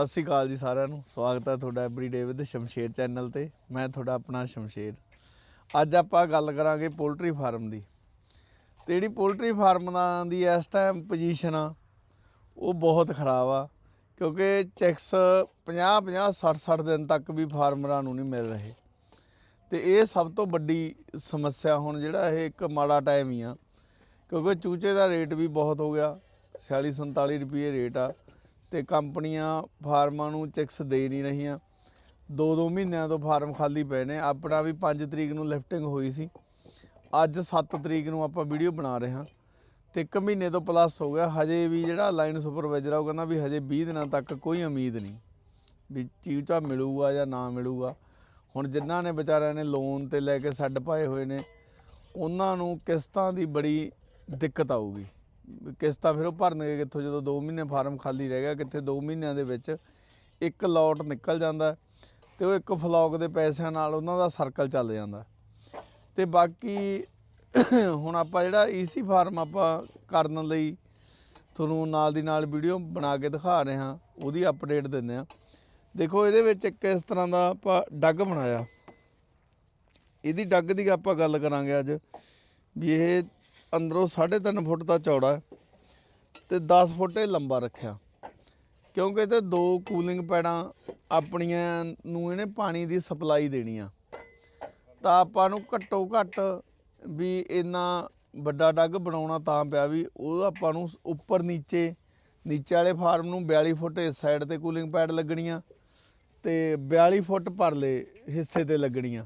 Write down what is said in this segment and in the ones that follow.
ਸਤਿ ਸ਼੍ਰੀ ਅਕਾਲ ਜੀ ਸਾਰਿਆਂ ਨੂੰ। ਸਵਾਗਤ ਹੈ ਤੁਹਾਡਾ ਐਵਰੀਡੇ ਵਿਦ ਸ਼ਮਸ਼ੇਰ ਚੈਨਲ ਤੇ। ਮੈਂ ਤੁਹਾਡਾ ਆਪਣਾ ਸ਼ਮਸ਼ੇਰ। ਅੱਜ ਆਪਾਂ ਗੱਲ ਕਰਾਂਗੇ ਪੋਲਟਰੀ ਫਾਰਮ ਦੀ। ਤੇ ਜਿਹੜੀ ਪੋਲਟਰੀ ਫਾਰਮਾਂ ਦੀ ਇਸ ਟਾਈਮ ਪੋਜੀਸ਼ਨ ਆ, ਉਹ ਬਹੁਤ ਖਰਾਬ ਆ। ਕਿਉਂਕਿ ਚੈਕਸ 50 50 60 60 ਦਿਨ ਤੱਕ ਵੀ ਫਾਰਮਰਾਂ ਨੂੰ ਨਹੀਂ ਮਿਲ ਰਹੇ। ਤੇ ਇਹ ਸਭ ਤੋਂ ਵੱਡੀ ਸਮੱਸਿਆ ਹੁਣ ਜਿਹੜਾ ਇਹ ਇੱਕ ਮਾੜਾ ਟਾਈਮ ਹੀ ਆ। ਕਿਉਂਕਿ ਚੂਚੇ ਦਾ ਰੇਟ ਵੀ ਬਹੁਤ ਹੋ ਗਿਆ। 46 47 ਰੁਪਏ ਰੇਟ ਆ। ਤੇ ਕੰਪਨੀਆਂ ਫਾਰਮਾਂ ਨੂੰ ਚੈਕਸ ਦੇ ਨਹੀਂ ਰਹੀਆਂ। ਦੋ ਦੋ ਮਹੀਨਿਆਂ ਤੋਂ ਫਾਰਮ ਖਾਲੀ ਪਏ ਨੇ। ਆਪਣਾ ਵੀ 5 ਤਰੀਕ ਨੂੰ ਲਿਫਟਿੰਗ ਹੋਈ ਸੀ। ਅੱਜ 7 ਤਰੀਕ ਨੂੰ ਆਪਾਂ ਵੀਡੀਓ ਬਣਾ ਰਹੇ ਹਾਂ। ਤੇ ਇੱਕ ਮਹੀਨੇ ਤੋਂ ਪਲੱਸ ਹੋ ਗਿਆ। ਹਜੇ ਵੀ ਜਿਹੜਾ ਲਾਈਨ ਸੁਪਰਵਾਈਜ਼ਰ ਆ, ਉਹ ਕਹਿੰਦਾ ਵੀ ਹਜੇ 20 ਦਿਨਾਂ ਤੱਕ ਕੋਈ ਉਮੀਦ ਨਹੀਂ ਵੀ ਚੀਚਾ ਮਿਲੂਗਾ ਜਾਂ ਨਾ ਮਿਲੂਗਾ। ਹੁਣ ਜਿਨ੍ਹਾਂ ਨੇ ਵਿਚਾਰਿਆਂ ਨੇ ਲੋਨ ਤੇ ਲੈ ਕੇ ਛੱਡ ਪਾਏ ਹੋਏ ਨੇ, ਉਹਨਾਂ ਨੂੰ ਕਿਸ਼ਤਾਂ ਦੀ ਬੜੀ ਦਿੱਕਤ ਆਊਗੀ। ਕਿਸ਼ਤਾਂ ਫਿਰ ਉਹ ਭਰਨਗੇ ਕਿੱਥੋਂ? ਜਦੋਂ 2 ਮਹੀਨੇ ਫਾਰਮ ਖਾਲੀ ਰਹਿ ਗਿਆ, ਕਿੱਥੇ 2 ਮਹੀਨਿਆਂ ਦੇ ਵਿੱਚ ਇੱਕ ਲੋਟ ਨਿਕਲ ਜਾਂਦਾ ਤੇ ਉਹ ਇੱਕ ਫਲੌਕ ਦੇ ਪੈਸਿਆਂ ਨਾਲ ਉਹਨਾਂ ਦਾ ਸਰਕਲ ਚੱਲ ਜਾਂਦਾ। ਤੇ ਬਾਕੀ ਹੁਣ ਆਪਾਂ ਜਿਹੜਾ ਈਸੀ ਫਾਰਮ ਆਪਾਂ ਕਰਨ ਲਈ ਤੁਹਾਨੂੰ ਨਾਲ ਦੀ ਨਾਲ ਵੀਡੀਓ ਬਣਾ ਕੇ ਦਿਖਾ ਰਹੇ ਹਾਂ, ਉਹਦੀ ਅਪਡੇਟ ਦਿੰਦੇ ਆ ਦੇਖੋ, ਇਹਦੇ ਵਿੱਚ ਇੱਕ ਇਸ ਤਰ੍ਹਾਂ ਦਾ ਆਪਾਂ ਡੱਗ ਬਣਾਇਆ। ਇਹਦੀ ਡੱਗ ਦੀ ਆਪਾਂ ਗੱਲ ਕਰਾਂਗੇ ਅੱਜ, ਵੀ ਇਹ ਅੰਦਰੋਂ 3.5 ਫੁੱਟ ਦਾ ਚੌੜਾ ਹੈ ਤੇ 10 ਫੁੱਟ ਇਹ ਲੰਬਾ ਰੱਖਿਆ। ਕਿਉਂਕਿ ਤੇ ਦੋ ਕੂਲਿੰਗ ਪੈਡਾਂ ਆਪਣੀਆਂ ਨੂੰ ਇਹਨੇ ਪਾਣੀ ਦੀ ਸਪਲਾਈ ਦੇਣੀ ਆ। ਤਾਂ ਆਪਾਂ ਨੂੰ ਘੱਟੋ ਘੱਟ ਵੀ ਇੰਨਾ ਵੱਡਾ ਡੱਗ ਬਣਾਉਣਾ ਤਾਂ ਪਿਆ ਵੀ ਉਹ ਆਪਾਂ ਨੂੰ ਉੱਪਰ ਨੀਚੇ ਨੀਚੇ ਵਾਲੇ ਫਾਰਮ ਨੂੰ 42 ਫੁੱਟ ਇਸ ਸਾਈਡ ਤੇ ਕੂਲਿੰਗ ਪੈਡ ਲੱਗਣੀਆਂ ਤੇ 42 ਫੁੱਟ ਪਰਲੇ ਹਿੱਸੇ ਤੇ ਲੱਗਣੀਆਂ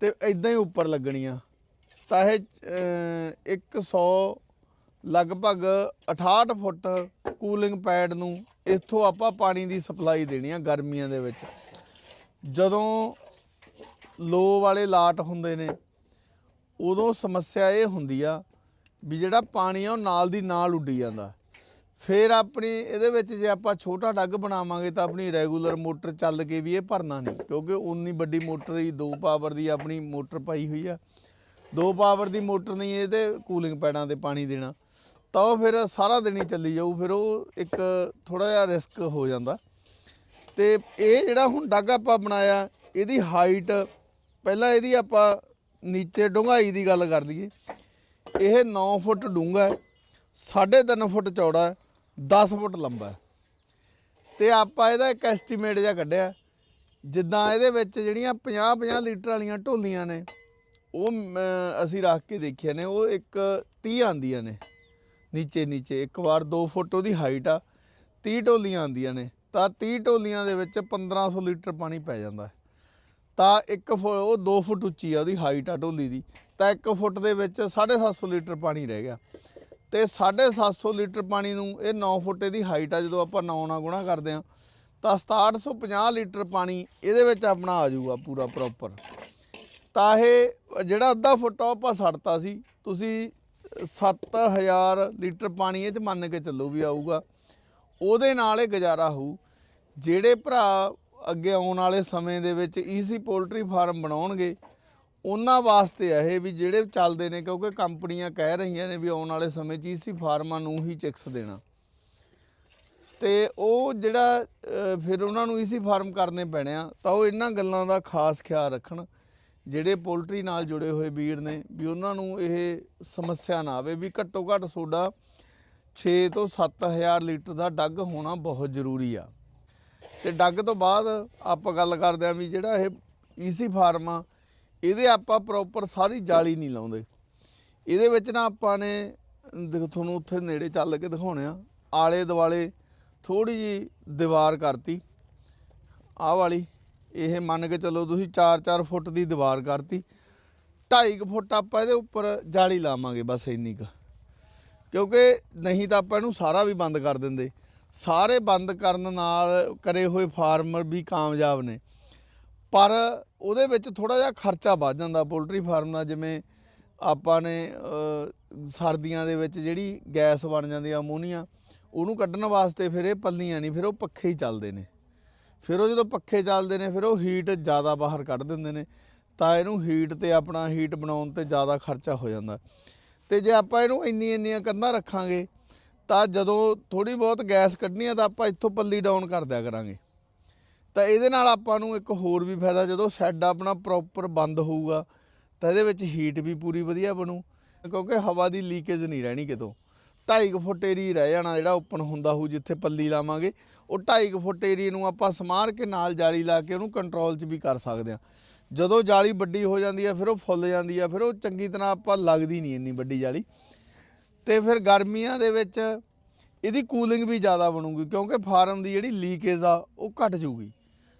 ਤੇ ਇਦਾਂ ਹੀ ਉੱਪਰ ਲੱਗਣੀਆਂ। ਤਾਂ ਇਹ ਅਹ, 100 ਲਗਭਗ 68 ਫੁੱਟ ਕੂਲਿੰਗ ਪੈਡ ਨੂੰ ਇੱਥੋਂ ਆਪਾਂ ਪਾਣੀ ਦੀ ਸਪਲਾਈ ਦੇਣੀ ਆ ਗਰਮੀਆਂ ਦੇ ਵਿੱਚ। ਜਦੋਂ ਲੋ ਵਾਲੇ ਲਾਟ ਹੁੰਦੇ ਨੇ ਉਦੋਂ ਸਮੱਸਿਆ ਇਹ ਹੁੰਦੀ ਆ ਵੀ ਜਿਹੜਾ ਪਾਣੀ ਆ ਉਹ ਨਾਲ ਦੀ ਨਾਲ ਉੱਡੀ ਜਾਂਦਾ। ਫਿਰ ਆਪਣੀ ਇਹਦੇ ਵਿੱਚ ਜੇ ਆਪਾਂ ਛੋਟਾ ਡੱਗ ਬਣਾਵਾਂਗੇ ਤਾਂ ਆਪਣੀ ਰੈਗੂਲਰ ਮੋਟਰ ਚੱਲ ਕੇ ਵੀ ਇਹ ਭਰਨਾ ਨਹੀਂ ਕਿਉਂਕਿ ਉਨੀ ਵੱਡੀ ਮੋਟਰ ਹੀ 2 ਪਾਵਰ ਦੀ ਆਪਣੀ ਮੋਟਰ ਪਾਈ ਹੋਈ ਆ। ਦੋ ਪਾਵਰ ਦੀ ਮੋਟਰ ਨਹੀਂ ਇਹਦੇ ਕੂਲਿੰਗ ਪੈਡਾਂ ਤੇ ਪਾਣੀ ਦੇਣਾ। ਤਾਂ ਉਹ ਫਿਰ ਸਾਰਾ ਦਿਨ ਹੀ ਚੱਲੀ ਜਾਊ, ਫਿਰ ਉਹ ਇੱਕ ਥੋੜਾ ਜਿਹਾ ਰਿਸਕ ਹੋ ਜਾਂਦਾ। ਤੇ ਇਹ ਜਿਹੜਾ ਹੁਣ ਡੱਗ ਆਪਾਂ ਬਣਾਇਆ, ਇਹਦੀ ਹਾਈਟ ਪਹਿਲਾਂ ਇਹਦੀ ਆਪਾਂ ਨੀਚੇ ਡੂੰਘਾਈ ਦੀ ਗੱਲ ਕਰ ਲਈਏ। ਇਹ 9 ਫੁੱਟ ਡੂੰਘਾ ਹੈ 3.5 ਫੁੱਟ ਚੌੜਾ ਹੈ 10 ਫੁੱਟ ਲੰਬਾ ਹੈ। ਤੇ ਆਪਾਂ ਇਹਦਾ ਇੱਕ ਐਸਟੀਮੇਟ ਜਿਹਾ ਕੱਢਿਆ, ਜਿੱਦਾਂ ਇਹਦੇ ਵਿੱਚ ਜਿਹੜੀਆਂ 50 50 ਲੀਟਰ ਵਾਲੀਆਂ ਢੋਲੀਆਂ ਨੇ ਉਹ ਮ, ਅਸੀਂ ਰੱਖ ਕੇ ਦੇਖੀਆਂ ਨੇ ਉਹ ਇੱਕ 30 ਆਂਦੀਆਂ ਨੇ। ਨੀਚੇ ਨੀਚੇ ਇੱਕ ਵਾਰ 2 ਫੁੱਟ ਉਹਦੀ ਹਾਈਟ ਆ 30 ਟੋਲੀਆਂ ਆਂਦੀਆਂ ਨੇ। ਤਾਂ 30 ਟੋਲੀਆਂ ਦੇ ਵਿੱਚ 1500 ਲੀਟਰ ਪਾਣੀ ਪੈ ਜਾਂਦਾ ਹੈ। ਤਾਂ 1 ਫੁੱਟ ਉਹ 2 ਫੁੱਟ ਉੱਚੀ ਆ ਉਹਦੀ ਹਾਈਟ ਆ ਢੋਲੀ ਦੀ। ਤਾਂ 1 ਫੁੱਟ ਦੇ ਵਿੱਚ 750 ਲੀਟਰ ਪਾਣੀ ਰਹਿ ਗਿਆ। ਤੇ 750 ਲੀਟਰ ਪਾਣੀ ਨੂੰ ਇਹ 9 ਫੁੱਟ ਦੀ ਹਾਈਟ ਆ ਜਦੋਂ ਆਪਾਂ 9 ਨਾਲ ਗੁਣਾ ਕਰਦੇ ਆ ਤਾਂ 6750 ਲੀਟਰ ਪਾਣੀ ਇਹਦੇ ਵਿੱਚ ਆਪਣਾ ਆ ਜਾਊਗਾ ਪੂਰਾ ਪ੍ਰੋਪਰ ਤਾਂ ਇਹ ਜਿਹੜਾ ਅੱਧਾ ਫੁੱਟ ਉਹ ਆਪਾਂ ਛੱਡਤਾ ਸੀ। ਤੁਸੀਂ 7000 ਲੀਟਰ ਪਾਣੀ ਇਹ ਚ ਮੰਨ ਕੇ ਚੱਲੋ ਵੀ ਆਊਗਾ। ਉਹਦੇ ਨਾਲ ਇਹ ਗੁਜ਼ਾਰਾ ਹੋਊ। ਜਿਹੜੇ ਭਰਾ ਅੱਗੇ ਆਉਣ ਵਾਲੇ ਸਮੇਂ ਦੇ ਵਿੱਚ ਈਸੀ ਪੋਲਟਰੀ ਫਾਰਮ ਬਣਾਉਣਗੇ, ਉਹਨਾਂ ਵਾਸਤੇ ਆ ਇਹ ਵੀ ਜਿਹੜੇ ਚੱਲਦੇ ਨੇ, ਕਿਉਂਕਿ ਕੰਪਨੀਆਂ ਕਹਿ ਰਹੀਆਂ ਨੇ ਵੀ ਆਉਣ ਵਾਲੇ ਸਮੇਂ 'ਚ ਈਸੀ ਫਾਰਮਾਂ ਨੂੰ ਹੀ ਚਿਕਸ ਦੇਣਾ। ਤੇ ਉਹ ਜਿਹੜਾ ਫਿਰ ਉਹਨਾਂ ਨੂੰ ਈਸੀ ਫਾਰਮ ਕਰਨੇ ਪੈਣੇ ਆ, ਤਾਂ ਉਹ ਇਹਨਾਂ ਗੱਲਾਂ ਦਾ ਖਾਸ ਖਿਆਲ ਰੱਖਣ। ਜਿਹੜੇ ਪੋਲਟਰੀ ਨਾਲ ਜੁੜੇ ਹੋਏ ਵੀਰ ਨੇ, ਵੀ ਉਹਨਾਂ ਨੂੰ ਇਹ ਸਮੱਸਿਆ ਨਾ ਆਵੇ ਵੀ ਘੱਟੋ ਘੱਟ ਤੁਹਾਡਾ 6 ਤੋਂ 7000 ਲੀਟਰ ਦਾ ਡੱਗ ਹੋਣਾ ਬਹੁਤ ਜ਼ਰੂਰੀ ਆ। ਤੇ ਡੱਗ ਤੋਂ ਬਾਅਦ ਆਪਾਂ ਗੱਲ ਕਰਦੇ ਆ ਵੀ ਜਿਹੜਾ ਇਹ ਈਸੀ ਫਾਰਮ ਆ, ਇਹਦੇ ਆਪਾਂ ਪ੍ਰੋਪਰ ਸਾਰੀ ਜਾਲੀ ਨਹੀਂ ਲਾਉਂਦੇ। ਇਹਦੇ ਵਿੱਚ ਨਾ ਆਪਾਂ ਨੇ ਤੁਹਾਨੂੰ ਉੱਥੇ ਨੇੜੇ ਚੱਲ ਕੇ ਦਿਖਾਉਣੇ ਆ ਆਲੇ ਦੁਆਲੇ ਥੋੜੀ ਜੀ ਦੀਵਾਰ ਕਰਤੀ। ਆਹ ਵਾਲੀ। ਇਹ ਮੰਨ ਕੇ ਚੱਲੋ ਤੁਸੀਂ 4-4 ਫੁੱਟ ਦੀ ਦੀਵਾਰ ਕਰਤੀ 2.5 ਫੁੱਟ ਆਪਾਂ ਇਹਦੇ ਉੱਪਰ ਜਾਲੀ ਲਾਵਾਂਗੇ ਬਸ ਇੰਨੀ ਕੁ। ਕਿਉਂਕਿ ਨਹੀਂ ਤਾਂ ਆਪਾਂ ਇਹਨੂੰ ਸਾਰਾ ਵੀ ਬੰਦ ਕਰ ਦਿੰਦੇ। ਸਾਰੇ ਬੰਦ ਕਰਨ ਨਾਲ ਕਰੇ ਹੋਏ ਫਾਰਮਰ ਵੀ ਕਾਮਯਾਬ ਨੇ। ਪਰ ਉਹਦੇ ਵਿੱਚ ਥੋੜਾ ਜਿਹਾ ਖਰਚਾ ਵੱਧ ਜਾਂਦਾ ਪੋਲਟਰੀ ਫਾਰਮ ਦਾ, ਜਿਵੇਂ ਆਪਾਂ ਨੇ ਸਰਦੀਆਂ ਦੇ ਵਿੱਚ ਜਿਹੜੀ ਗੈਸ ਬਣ ਜਾਂਦੀ ਆ, ਅਮੋਨੀਆ, ਉਹਨੂੰ ਕੱਢਣ ਵਾਸਤੇ ਫਿਰ ਇਹ ਪੱਲੀਆਂ ਨਹੀਂ, ਫਿਰ ਉਹ ਪੱਖੇ ਹੀ ਚੱਲਦੇ ਨੇ। ਫਿਰ ਉਹ ਜਦੋਂ ਪੱਖੇ ਚੱਲਦੇ ਨੇ, ਫਿਰ ਉਹ ਹੀਟ ਜ਼ਿਆਦਾ ਬਾਹਰ ਕੱਢ ਦਿੰਦੇ ਨੇ, ਤਾਂ ਇਹਨੂੰ ਹੀਟ ਤੇ ਆਪਣਾ ਹੀਟ ਬਣਾਉਣ ਤੇ ਜ਼ਿਆਦਾ ਖਰਚਾ ਹੋ ਜਾਂਦਾ। ਤੇ ਜੇ ਆਪਾਂ ਇਹਨੂੰ ਇੰਨੀ ਇੰਨੀਆਂ ਕੰਧਾਂ ਰੱਖਾਂਗੇ, ਤਾਂ ਜਦੋਂ ਥੋੜੀ ਬਹੁਤ ਗੈਸ ਕੱਢਣੀ ਆ, ਤਾਂ ਆਪਾਂ ਇੱਥੋਂ ਪੱਲੀ ਡਾਊਨ ਕਰ ਦਿਆ ਕਰਾਂਗੇ। ਤਾਂ ਇਹਦੇ ਨਾਲ ਆਪਾਂ ਨੂੰ ਇੱਕ ਹੋਰ ਵੀ ਫਾਇਦਾ, ਜਦੋਂ ਸ਼ੈੱਡ ਆਪਣਾ ਪ੍ਰੋਪਰ ਬੰਦ ਹੋਊਗਾ, ਤਾਂ ਇਹਦੇ ਵਿੱਚ ਹੀਟ ਵੀ ਪੂਰੀ ਵਧੀਆ ਬਣੂ, ਕਿਉਂਕਿ ਹਵਾ ਦੀ ਲੀਕੇਜ ਨਹੀਂ ਰਹਿਣੀ ਕਿਤੋਂ। 2.5 ਫੁੱਟ ਏਰੀ ਰਹਿ ਜਾਣਾ ਜਿਹੜਾ ਓਪਨ ਹੁੰਦਾ ਹੋਊ ਜਿੱਥੇ ਪੱਲੀ ਲਾਵਾਂਗੇ, ਉਹ 2.5 ਫੁੱਟ ਏਰੀ ਨੂੰ ਆਪਾਂ ਸਮਾਰ ਕੇ ਨਾਲ ਜਾਲੀ ਲਾ ਕੇ ਉਹਨੂੰ ਕੰਟਰੋਲ 'ਚ ਵੀ ਕਰ ਸਕਦੇ ਹਾਂ। ਜਦੋਂ ਜਾਲੀ ਵੱਡੀ ਹੋ ਜਾਂਦੀ ਆ, ਫਿਰ ਉਹ ਫੁੱਲ ਜਾਂਦੀ ਆ, ਫਿਰ ਉਹ ਚੰਗੀ ਤਰ੍ਹਾਂ ਆਪਾਂ ਲੱਗਦੀ ਨਹੀਂ ਇੰਨੀ ਵੱਡੀ ਜਾਲੀ। ਤੇ ਫਿਰ ਗਰਮੀਆਂ ਦੇ ਵਿੱਚ ਇਹਦੀ ਕੂਲਿੰਗ ਵੀ ਜ਼ਿਆਦਾ ਬਣੂਗੀ, ਕਿਉਂਕਿ ਫਾਰਮ ਦੀ ਜਿਹੜੀ ਲੀਕੇਜ ਆ, ਉਹ ਘਟ ਜੂਗੀ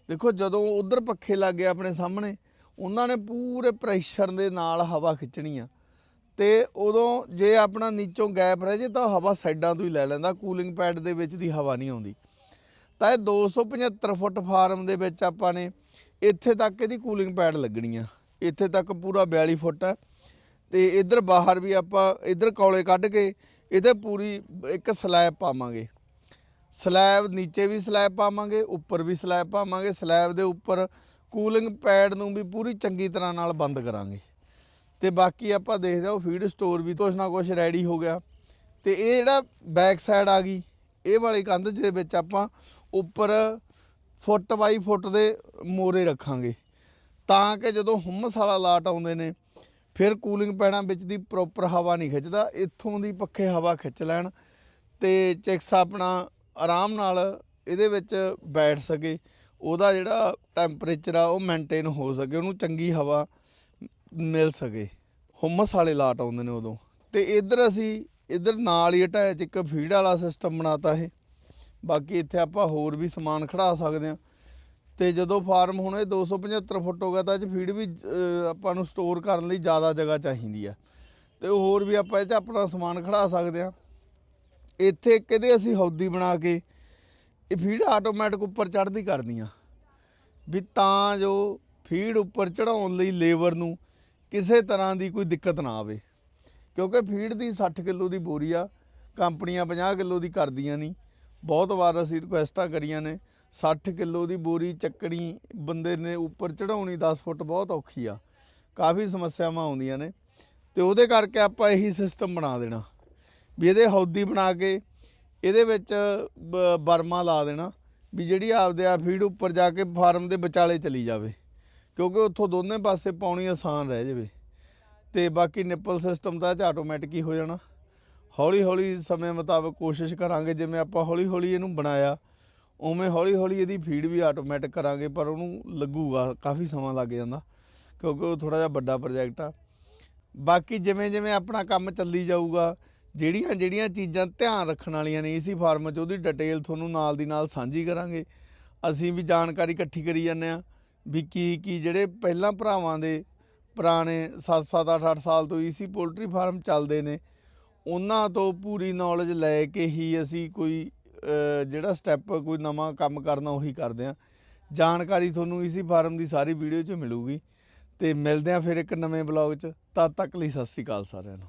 ਦੇਖੋ ਜਦੋਂ ਉਧਰ ਪੱਖੇ ਲੱਗ ਗਏ ਆਪਣੇ ਸਾਹਮਣੇ, ਉਹਨਾਂ ਨੇ ਪੂਰੇ ਪ੍ਰੈਸ਼ਰ ਦੇ ਨਾਲ ਹਵਾ ਖਿੱਚਣੀ ਆ। ਤੇ ਉਦੋਂ ਜੇ ਆਪਣਾ ਨੀਚੋਂ ਗੈਪ ਰਹਿ ਜੇ ਤਾਂ ਹਵਾ ਸਾਈਡਾਂ ਤੋਂ ਹੀ ਲੈ ਲੈਂਦਾ, ਕੂਲਿੰਗ ਪੈਡ ਦੇ ਵਿੱਚ ਦੀ ਹਵਾ ਨਹੀਂ ਆਉਂਦੀ। ਤਾਂ ਇਹ 275 ਫੁੱਟ ਫਾਰਮ ਦੇ ਵਿੱਚ ਆਪਾਂ ਨੇ ਇੱਥੇ ਤੱਕ ਇਹਦੀ ਕੂਲਿੰਗ ਪੈਡ ਲੱਗਣੀ ਆ। ਇੱਥੇ ਤੱਕ ਪੂਰਾ 42 ਫੁੱਟ ਹੈ ਤੇ ਇੱਧਰ ਬਾਹਰ ਵੀ ਆਪਾਂ ਇੱਧਰ ਕੌਲੇ ਕੱਢ ਕੇ ਇਹਦੇ ਪੂਰੀ ਇੱਕ ਸਲੈਬ ਪਾਵਾਂਗੇ। ਸਲੈਬ, ਨੀਚੇ ਵੀ ਸਲੈਬ ਪਾਵਾਂਗੇ, ਉੱਪਰ ਵੀ ਸਲੈਬ ਪਾਵਾਂਗੇ। ਸਲੈਬ ਦੇ ਉੱਪਰ ਕੂਲਿੰਗ ਪੈਡ ਨੂੰ ਵੀ ਪੂਰੀ ਚੰਗੀ ਤਰ੍ਹਾਂ ਨਾਲ ਬੰਦ ਕਰਾਂਗੇ। ਤੇ ਬਾਕੀ ਆਪਾਂ ਦੇਖਦੇ ਹਾਂ ਉਹ ਫੀਡ ਸਟੋਰ ਵੀ ਕੁਛ ਨਾ ਕੁਛ ਰੈਡੀ ਹੋ ਗਿਆ। ਤੇ ਇਹ ਜਿਹੜਾ ਬੈਕ ਸਾਈਡ ਆ ਗਈ, ਇਹ ਵਾਲੀ ਕੰਧ ਦੇ ਵਿੱਚ ਆਪਾਂ ਉੱਪਰ ਫੁੱਟ ਬਾਈ ਫੁੱਟ ਦੇ ਮੋਰੇ ਰੱਖਾਂਗੇ। ਤਾਂ ਕਿ ਜਦੋਂ ਹੁਮਸ ਵਾਲਾ ਲਾਟ ਆਉਂਦੇ ਨੇ, ਫਿਰ ਕੂਲਿੰਗ ਪੈੜਾਂ ਵਿੱਚ ਦੀ ਪ੍ਰੋਪਰ ਹਵਾ ਨਹੀਂ ਖਿੱਚਦਾ, ਇੱਥੋਂ ਦੀ ਪੱਖੇ ਹਵਾ ਖਿੱਚ ਲੈਣ ਤੇ ਚਿਕਸ ਆਪਣਾ ਆਰਾਮ ਨਾਲ ਇਹਦੇ ਵਿੱਚ ਬੈਠ ਸਕੇ। ਉਹਦਾ ਜਿਹੜਾ ਟੈਂਪਰੇਚਰ ਆ ਉਹ ਮੇਨਟੇਨ ਹੋ ਸਕੇ, ਉਹਨੂੰ ਚੰਗੀ ਹਵਾ ਮਿਲ ਸਕੇ। ਹੁਮਸ ਵਾਲੇ ਲਾਟ ਆਉਂਦੇ ਨੇ ਉਦੋਂ। ਤੇ ਇੱਧਰ ਅਸੀਂ, ਇੱਧਰ ਨਾਲ ਹੀ ਅਟੈਚ ਇੱਕ ਫੀਡ ਵਾਲਾ ਸਿਸਟਮ ਬਣਾਤਾ ਇਹ। ਬਾਕੀ ਇੱਥੇ ਆਪਾਂ ਹੋਰ ਵੀ ਸਮਾਨ ਖੜਾ ਸਕਦੇ ਹਾਂ। ਤੇ ਜਦੋਂ ਫਾਰਮ ਹੁਣ ਇਹ 275 ਫੁੱਟ ਹੋ ਗਿਆ, ਤਾਂ ਇਹ 'ਚ ਫੀਡ ਵੀ ਆਪਾਂ ਨੂੰ ਸਟੋਰ ਕਰਨ ਲਈ ਜ਼ਿਆਦਾ ਜਗ੍ਹਾ ਚਾਹੀਦੀ ਆ। ਤੇ ਹੋਰ ਵੀ ਆਪਾਂ ਇਹ 'ਚ ਆਪਣਾ ਸਮਾਨ ਖੜਾ ਸਕਦੇ ਹਾਂ। ਇੱਥੇ ਕਿਤੇ ਅਸੀਂ ਹੌਦੀ ਬਣਾ ਕੇ, ਇਹ ਫੀਡ ਆਟੋਮੈਟਿਕ ਉੱਪਰ ਚੜ੍ਹਦੀ ਕਰਦੀਆਂ ਵੀ ਤਾਂ ਜੋ ਫੀਡ ਉੱਪਰ ਚੜਾਉਣ ਲਈ ਲੇਬਰ ਨੂੰ ਕਿਸੇ ਤਰ੍ਹਾਂ ਦੀ ਕੋਈ ਦਿੱਕਤ ਨਾ ਆਵੇ। ਕਿਉਂਕਿ ਫੀਡ ਦੀ 60 ਕਿਲੋ ਦੀ ਬੋਰੀ ਆ, ਕੰਪਨੀਆਂ 50 ਕਿਲੋ ਦੀ ਕਰਦੀਆਂ ਨਹੀਂ ਬਹੁਤ ਵਾਰ ਅਸੀਂ ਰਿਕੁਐਸਟਾਂ ਕਰੀਆਂ ਨੇ 60 ਕਿਲੋ ਦੀ ਬੋਰੀ ਚੱਕਣੀ ਬੰਦੇ ਨੇ ਉੱਪਰ ਚੜਾਉਣੀ 10 ਫੁੱਟ ਬਹੁਤ ਔਖੀ ਆ। ਕਾਫੀ ਸਮੱਸਿਆਵਾਂ ਆਉਂਦੀਆਂ ਨੇ। ਤੇ ਉਹਦੇ ਕਰਕੇ ਆਪਾਂ ਇਹੀ ਸਿਸਟਮ ਬਣਾ ਦੇਣਾ। ਵੀ ਇਹਦੇ ਹੌਦੀ ਬਣਾ ਕੇ, ਇਹਦੇ ਵਿੱਚ ਬ- ਬਰਮਾ ਲਾ ਦੇਣਾ। ਵੀ ਜਿਹੜੀ ਆਪਦੇ ਆ ਫੀਡ ਉੱਪਰ ਜਾ ਕੇ ਫਾਰਮ ਦੇ ਵਿਚਾਲੇ ਚਲੀ ਜਾਵੇ। ਕਿਉਂਕਿ ਉੱਥੋਂ ਦੋਨੇ ਪਾਸੇ ਪਾਉਣੀ ਆਸਾਨ ਰਹਿ ਜਾਵੇ। ਤੇ ਬਾਕੀ ਨਿੱਪਲ ਸਿਸਟਮ ਤਾਂ ਇਹ 'ਚ ਆਟੋਮੈਟਿਕ ਹੀ ਹੋ ਜਾਣਾ। ਹੌਲੀ ਹੌਲੀ ਸਮੇਂ ਮੁਤਾਬਕ ਕੋਸ਼ਿਸ਼ ਕਰਾਂਗੇ, ਜਿਵੇਂ ਆਪਾਂ ਹੌਲੀ ਹੌਲੀ ਇਹਨੂੰ ਬਣਾਇਆ, ਉਵੇਂ ਹੌਲੀ ਹੌਲੀ ਇਹਦੀ ਫੀਡ ਵੀ ਆਟੋਮੈਟਿਕ ਕਰਾਂਗੇ, ਪਰ ਉਹਨੂੰ ਲੱਗੂਗਾ, ਕਾਫੀ ਸਮਾਂ ਲੱਗ ਜਾਂਦਾ, ਕਿਉਂਕਿ ਉਹ ਥੋੜਾ ਜਿਹਾ ਵੱਡਾ ਪ੍ਰੋਜੈਕਟ ਆ। ਬਾਕੀ ਜਿਵੇਂ ਜਿਵੇਂ ਆਪਣਾ ਕੰਮ ਚੱਲੀ ਜਾਊਗਾ ਜਿਹੜੀਆਂ ਜਿਹੜੀਆਂ ਚੀਜ਼ਾਂ ਧਿਆਨ ਰੱਖਣ ਵਾਲੀਆਂ ਨੇ ਇਸੀ ਫਾਰਮ 'ਚ ਉਹਦੀ ਡਿਟੇਲ ਤੁਹਾਨੂੰ ਨਾਲ ਦੀ ਨਾਲ ਸਾਂਝੀ ਕਰਾਂਗੇ। ਅਸੀਂ ਵੀ ਜਾਣਕਾਰੀ ਇਕੱਠੀ ਕਰੀ ਜਾਂਦੇ ਆ ਵੀ ਕੀ ਕੀ ਜਿਹੜੇ ਪਹਿਲਾਂ ਭਰਾਵਾਂ ਦੇ ਪੁਰਾਣੇ 7-7 8-8 ਸਾਲ ਤੋਂ ਇਸੀ ਪੋਲਟਰੀ ਫਾਰਮ ਚੱਲਦੇ ਨੇ, ਉਹਨਾਂ ਤੋਂ ਪੂਰੀ ਨੌਲੇਜ ਲੈ ਕੇ ਹੀ ਅਸੀਂ ਕੋਈ ਜਿਹੜਾ ਸਟੈਪ ਕੋਈ ਨਵਾਂ ਕੰਮ ਕਰਨਾ ਉਹੀ ਕਰਦੇ ਆ ਜਾਣਕਾਰੀ ਤੁਹਾਨੂੰ ਇਸੀ ਫਾਰਮ ਦੀ ਸਾਰੀ ਵੀਡੀਓ 'ਚ ਮਿਲੂਗੀ। ਤੇ ਮਿਲਦੇ ਆ ਫਿਰ ਇੱਕ ਨਵੇਂ ਬਲੌਗ 'ਚ। ਤਦ ਤੱਕ ਲਈ ਸਤਿ ਸ੍ਰੀ ਅਕਾਲ ਸਾਰਿਆਂ ਨੂੰ।